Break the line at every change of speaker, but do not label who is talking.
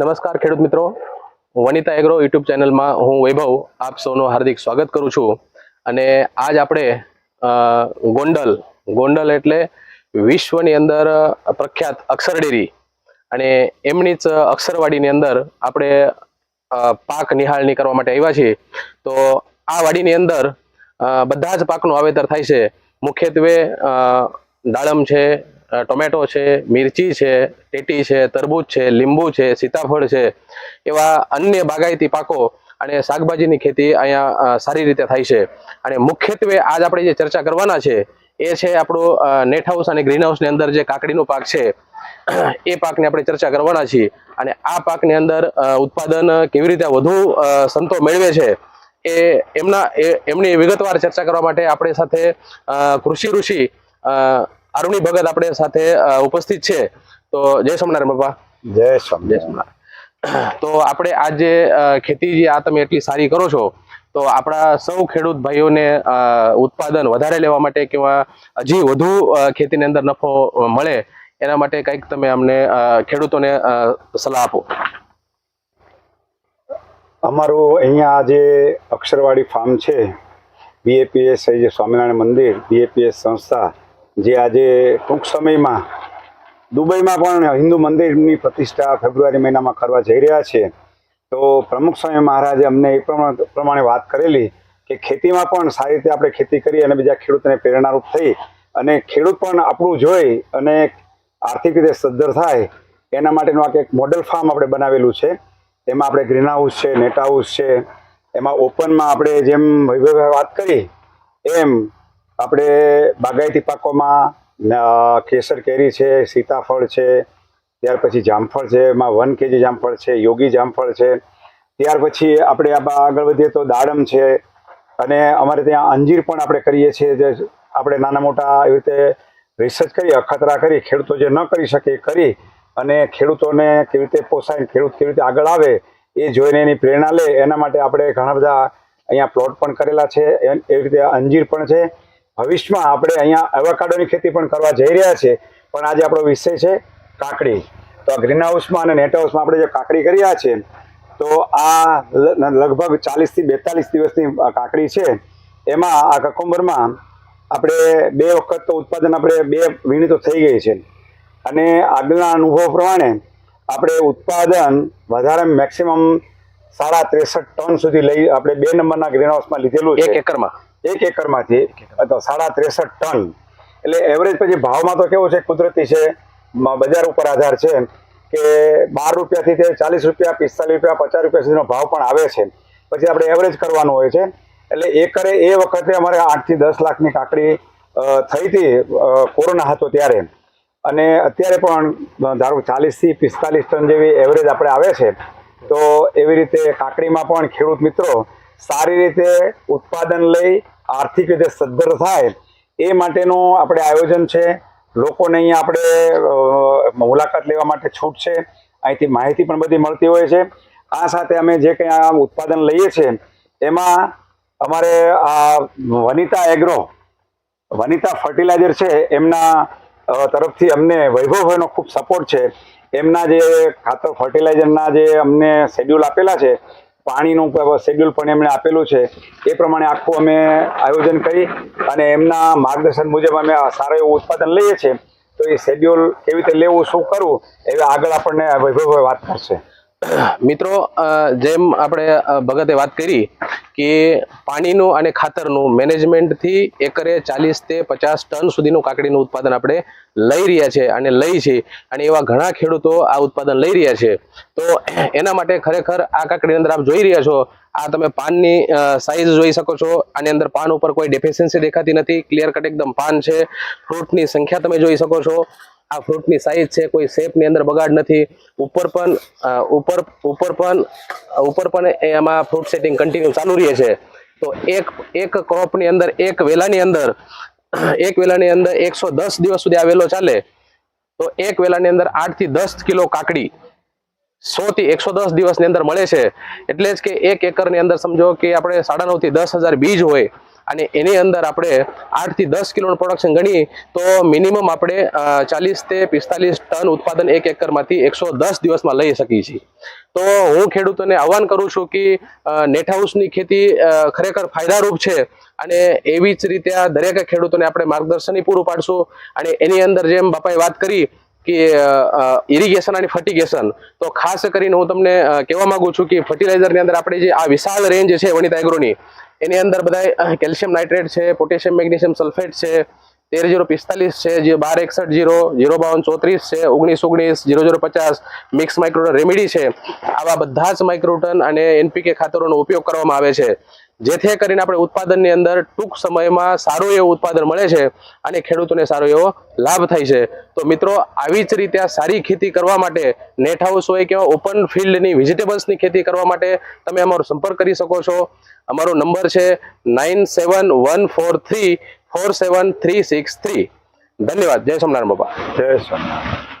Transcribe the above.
નમસ્કાર ખેડૂત મિત્રો. વનિતા એગ્રો યુટ્યુબ ચેનલમાં હું વૈભવ આપ સૌનું હાર્દિક સ્વાગત કરું છું. અને આજ આપણે ગોંડલ ગોંડલ એટલે વિશ્વની અંદર પ્રખ્યાત અક્ષર ડેરી. અને એમની જ અક્ષરવાડીની અંદર આપણે પાક નિહાળની કરવા માટે આવ્યા છીએ. તો આ વાડીની અંદર બધા જ પાકનું વાવેતર થાય છે. મુખ્યત્વે દાડમ છે ટોમેટો છે, મિરચી છે, ટેટી છે, તરબૂચ છે, લીંબુ છે, સીતાફળ છે, એવા અન્ય બાગાયતી પાકો અને શાકભાજીની ખેતી અહીંયા સારી રીતે થાય છે. અને મુખ્યત્વે આજ આપણે જે ચર્ચા કરવાના છે, એ છે આપણું નેટ હાઉસ અને ગ્રીન હાઉસની અંદર જે કાકડીનો પાક છે, એ પાકની આપણે ચર્ચા કરવાના છીએ. અને આ પાકની અંદર ઉત્પાદન કેવી રીતે વધુ સંતો મેળવે છે, એ એમના એમની વિગતવાર ચર્ચા કરવા માટે આપણી સાથે કૃષિ ઋષિ અરુણી ભગત આપણે સાથે ઉપસ્થિત છે. તો જય સોમનારાયણ બાપા.
જય
જય
સ્વામી
સોમનારાયણ. તો આપણે આ જે ખેતી જે આ તમે એટલી સારી કરો છો તો આપણા સૌ ખેડૂત ભાઈઓને ઉત્પાદન વધારે લેવા માટે કેવા હજી વધુ ખેતીની અંદર નફો મળે એના માટે કંઈક તમે અમને ખેડૂતોને સલાહ આપો.
અમારું અહીંયા જે અક્ષરવાડી ફાર્મ છે બીએપીએસ જે સ્વામિનારાયણ મંદિર બીએપીએસ સંસ્થા જે આજે ટૂંક સમયમાં દુબઈમાં પણ હિન્દુ મંદિરની પ્રતિષ્ઠા ફેબ્રુઆરી મહિનામાં કરવા જઈ રહ્યા છે. તો પ્રમુખ સ્વામી મહારાજે અમને એ પ્રમાણે વાત કરેલી કે ખેતીમાં પણ સારી રીતે આપણે ખેતી કરી અને બીજા ખેડૂતને પ્રેરણારૂપ થઈ અને ખેડૂત પણ આપણું જોઈ અને આર્થિક રીતે સદ્ધર થાય, એના માટેનું આ એક મોડેલ ફાર્મ આપણે બનાવેલું છે. એમાં આપણે ગ્રીન હાઉસ છે નેટ હાઉસ છે, એમાં ઓપનમાં આપણે જેમ વૈભવભાઈ વાત કરી, એમ આપણે બાગાયતી પાકોમાં કેસર કેરી છે, સીતાફળ છે, ત્યાર પછી જામફળ છે, એમાં વન કેજી જામફળ છે, યોગી જામફળ છે. ત્યાર પછી આપણે આગળ વધીએ તો દાડમ છે. અને અમારે ત્યાં અંજીર પણ આપણે કરીએ છીએ, જે આપણે નાના મોટા એવી રીતે રિસર્ચ કરી, અખતરા કરી, ખેડૂતો જે ન કરી શકે એ કરી અને ખેડૂતોને કેવી રીતે પોસાય, ખેડૂત કેવી રીતે આગળ આવે એ જોઈને એની પ્રેરણા લે. એના માટે આપણે ઘણા બધા અહીંયા પ્લોટ પણ કરેલા છે. એવી રીતે અંજીર પણ છે. ભવિષ્યમાં આપણે અહીંયા એવાકાડોની ખેતી પણ કરવા જઈ રહ્યા છે પણ આજે આપણો વિષય છે કાકડી. તો આ ગ્રીન હાઉસમાં અને નેટ હાઉસમાં આપણે જે કાકડી કરી રહ્યા છે તો આ લગભગ ચાલીસથી બેતાલીસ દિવસની કાકડી છે. એમાં આ કકુંબરમાં આપણે બે વખત તો ઉત્પાદન આપણે બે વીણી તો થઈ ગઈ છે. અને આગળના અનુભવ પ્રમાણે આપણે ઉત્પાદન વધારે મેક્સિમમ સાડા ત્રેસઠ ટન સુધી લઈ આપણે બે નંબરના ગ્રીન હાઉસમાં લીધેલું
એક એકરમાં?
એક એકરમાંથી સાડા ત્રેસઠ ટન. એટલે એવરેજ પછી ભાવમાં તો કેવું છે? કુદરતી છે. બજાર ઉપર આધાર છે કે બાર રૂપિયાથી તે ચાલીસ રૂપિયા, પિસ્તાલીસ રૂપિયા, પચાસ રૂપિયા સુધીનો ભાવ પણ આવે છે. પછી આપણે એવરેજ કરવાનું હોય છે. એટલે એકરે એ વખતે અમારે આઠથી દસ લાખની કાકડી થઈ હતી કોરોના હતો ત્યારે. અને અત્યારે પણ ધારો ચાલીસથી પિસ્તાલીસ ટન જેવી એવરેજ આપણે આવે છે. તો એવી રીતે કાકડીમાં પણ ખેડૂત મિત્રો સારી રીતે ઉત્પાદન લઈ આર્થિક રીતે સદ્ધર થાય એ માટેનું આપણે આયોજન છે. લોકોને અહીંયા આપણે મુલાકાત લેવા માટે છૂટ છે. અહીંથી માહિતી પણ બધી મળતી હોય છે. આ સાથે અમે જે કંઈ આ ઉત્પાદન લઈએ છીએ, એમાં અમારે આ વનિતા એગ્રો, વનિતા ફર્ટિલાઇઝર છે, એમના તરફથી અમને વૈભવભાઈનો ખૂબ સપોર્ટ છે. એમના જે ખાતર ફર્ટિલાઇઝરના જે અમને શેડ્યુલ આપેલા છે પાણીનું શેડ્યુલ પણ એમણે આપેલું છે. એ પ્રમાણે આખું અમે આયોજન કરી અને એમના માર્ગદર્શન મુજબ અમે સારું એવું ઉત્પાદન લઈએ છીએ. તો એ શેડ્યુલ કેવી રીતે લેવું, શું કરવું, એવી આગળ આપણને વૈભવભાઈ વાત કરશે.
મિત્રો જેમ આપણે ભગતે વાત કરી કે પાણીનું અને ખાતરનું મેનેજમેન્ટથી એકરે ચાલીસ તે પચાસ ટન સુધીનું કાકડીનું ઉત્પાદન આપણે લઈ રહ્યા છે અને લઈ છે અને એવા ઘણા ખેડૂતો આ ઉત્પાદન લઈ રહ્યા છે. તો એના માટે ખરેખર આ કાકડીની અંદર આપ જોઈ રહ્યા છો, આ તમે પાનની સાઇઝ જોઈ શકો છો. આની અંદર પાન ઉપર કોઈ ડેફિશિયન્સી દેખાતી નથી. ક્લિયર કટ એકદમ પાન છે. ફ્રૂટની સંખ્યા તમે જોઈ શકો છો. આ ફ્રૂટની સાઈઝ છે, કોઈ શેપની અંદર બગાડ નથી. ઉપર પણ ઉપર ઉપર પણ ઉપર પણ એમાં ફ્રૂટ સેટિંગ કન્ટિન્યુ ચાલુ રહે છે. તો એક એક ક્રોપની અંદર, એક વેલાની અંદર, એક વેલાની અંદર એકસો દસ દિવસ સુધી આ વેલો ચાલે. તો એક વેલાની અંદર આઠથી દસ કિલો કાકડી સો થી એકસો દસ દિવસની અંદર મળે છે. એટલે જ કે એક એકરની અંદર સમજો કે આપણે સાડા નવથી દસ હજાર બીજ હોય. અને એની અંદર આપણે આઠથી દસ કિલોનું પ્રોડક્શન ગણીએ, તો મિનિમમ આપણે ચાલીસ તે પિસ્તાલીસ ટન ઉત્પાદન એક એકરમાંથી એકસો દસ દિવસમાં લઈ શકીએ છીએ. તો હું ખેડૂતોને આહવાન કરું છું કે નેટ હાઉસની ખેતી ખરેખર ફાયદારૂપ છે અને એવી જ રીતે આ દરેક ખેડૂતોને આપણે માર્ગદર્શન પૂરું પાડશું. અને એની અંદર જેમ બાપાએ વાત કરી કે ઇરિગેશન અને ફર્ટિગેશન તો ખાસ કરીને હું તમને કહેવા માંગુ છું કે ફર્ટિલાઇઝરની અંદર આપણે જે આ વિશાળ રેન્જ છે વનિતા એગ્રોની એની અંદર બધા કેલ્શિયમ નાઇટ્રેટ છે, પોટેશિયમ, મેગ્નેશિયમ સલ્ફેટ છે, તેર જીરો પિસ્તાલીસ છે, જે બાર એકસઠ જીરો જીરો બાવન ચોત્રીસ છે, ઓગણીસ ઓગણીસ, જીરો જીરો પચાસ, મિક્સ માઇક્રોટન રેમેડી છે. આવા બધા જ માઇક્રોટન અને એનપીકે ખાતરોનો ઉપયોગ કરવામાં આવે છે. જેથી કરીને આપણે ઉત્પાદનની અંદર ટૂંક સમયમાં સારું એવું ઉત્પાદન મળે છે અને ખેડૂતોને સારો એવો લાભ થાય છે. તો મિત્રો, આવી જ રીતે આ સારી ખેતી કરવા માટે નેટ હાઉસ હોય કે ઓપન ફિલ્ડની વેજીટેબલ્સની ખેતી કરવા માટે તમે અમારો સંપર્ક કરી શકો છો. અમારો નંબર છે nine seven one four three four seven three six three ધન્યવાદ. જય સોમનારાયણ બાપા.
જય સ્વામિનારાયણ.